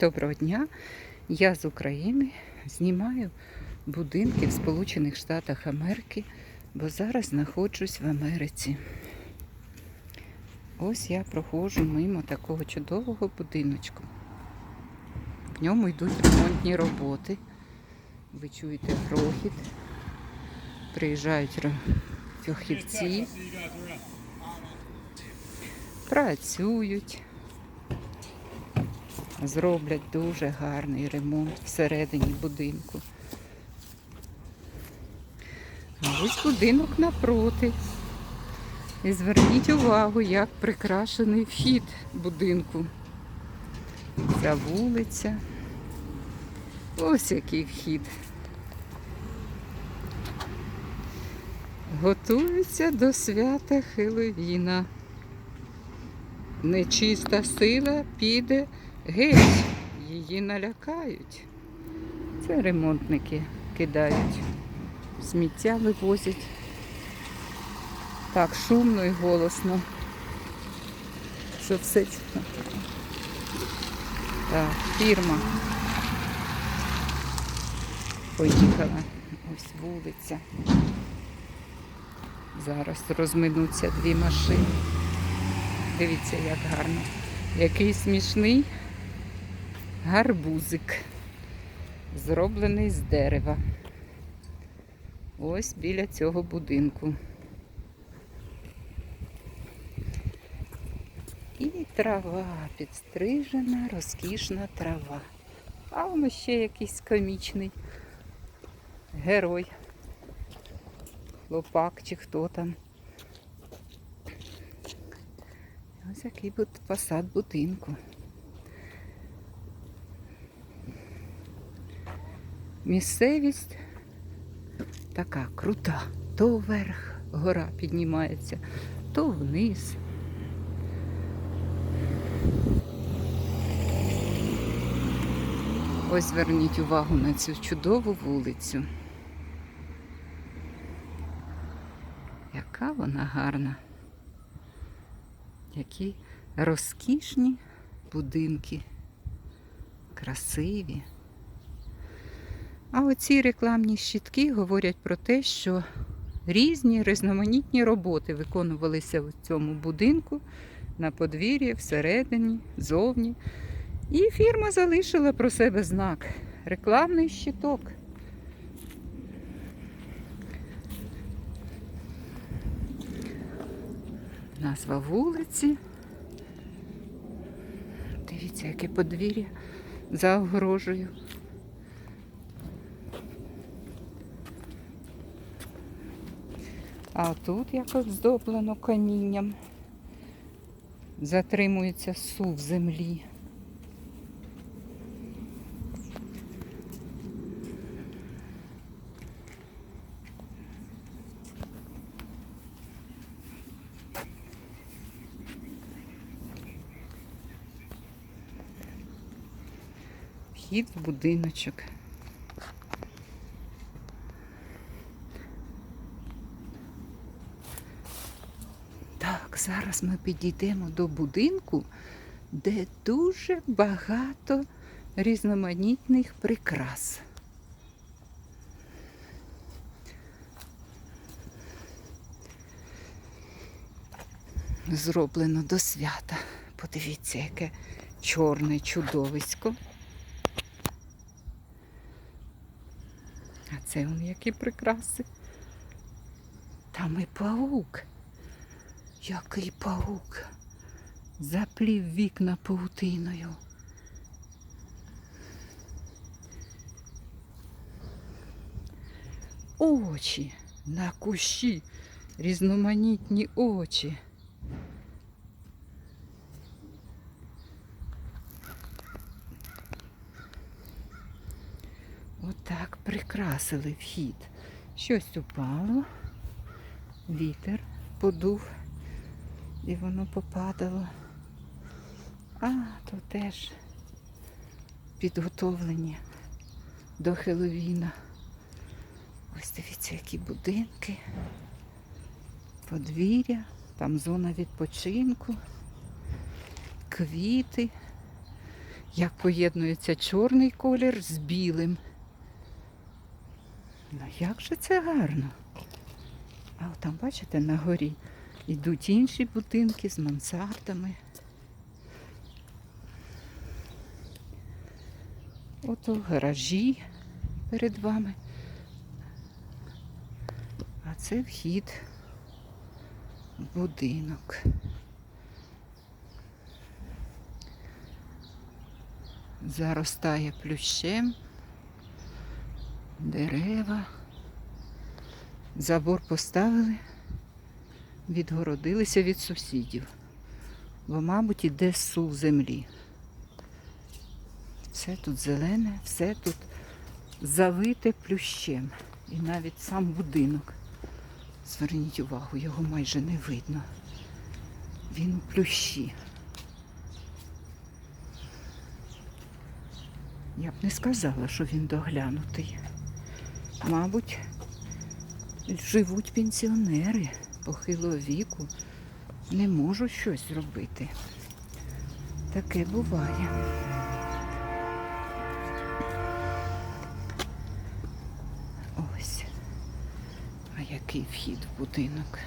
Доброго дня. Я з України знімаю будинки в Сполучених Штатах Америки, бо зараз знаходжусь в Америці. Ось я проходжу мимо такого чудового будиночку. В ньому йдуть ремонтні роботи. Ви чуєте грохіт. Приїжджають фахівці, працюють. Зроблять дуже гарний ремонт всередині будинку. А ось будинок напроти. І зверніть увагу, як прикрашений вхід будинку. Ця вулиця. Ось який вхід. Готуються до свята Хеловіна. Нечиста сила піде геть, її налякають. Це ремонтники кидають, сміття вивозять. Так шумно і голосно. Що все чутно. Так, фірма. Поїхала. Ось вулиця. Зараз розминуться дві машини. Дивіться, як гарно. Який смішний гарбузик, зроблений з дерева. Ось біля цього будинку. І трава підстрижена, розкішна трава. А воно ще якийсь комічний герой. Хлопак чи хто там. Ось який фасад будинку. Місцевість така крута. То вверх гора піднімається, то вниз. Ось зверніть увагу на цю чудову вулицю. Яка вона гарна. Які розкішні будинки, красиві. А оці рекламні щитки говорять про те, що різні різноманітні роботи виконувалися в цьому будинку на подвір'ї, всередині, зовні. І фірма залишила про себе знак. Рекламний щиток. Назва вулиці. Дивіться, яке подвір'я за огорожею. А тут якось здоблено камінням. Затримується сув землі. Вхід в будиночок. Так, зараз ми підійдемо до будинку, де дуже багато різноманітних прикрас. Зроблено до свята. Подивіться, яке чорне чудовисько. А це он які прикраси. Там і паук. Який паук. Заплів вікна паутиною. Очі на кущі, різноманітні очі. Отак прикрасили вхід. Щось упало, вітер подув і воно попадало. А, то теж підготовлені до Хеловіна. Ось дивіться, які будинки, подвір'я, там зона відпочинку, квіти. Як поєднується чорний колір з білим. Ну як же це гарно. А от там, бачите, на горі йдуть інші будинки з мансардами. Ото гаражі перед вами. А це вхід в будинок. Заростає плющем, дерева. Забор поставили, відгородилися від сусідів, бо, мабуть, іде сув землі. Все тут зелене, все тут завите плющем. І навіть сам будинок. Зверніть увагу, його майже не видно. Він у плющі. Я б не сказала, що він доглянутий. Мабуть, живуть пенсіонери похилого віку, не можуть щось зробити. Таке буває. Ось. А який вхід в будинок?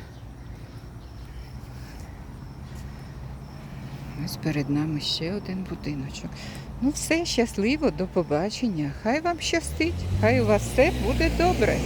Ось перед нами ще один будиночок. Ну все, щасливо, до побачення. Хай вам щастить, хай у вас все буде добре.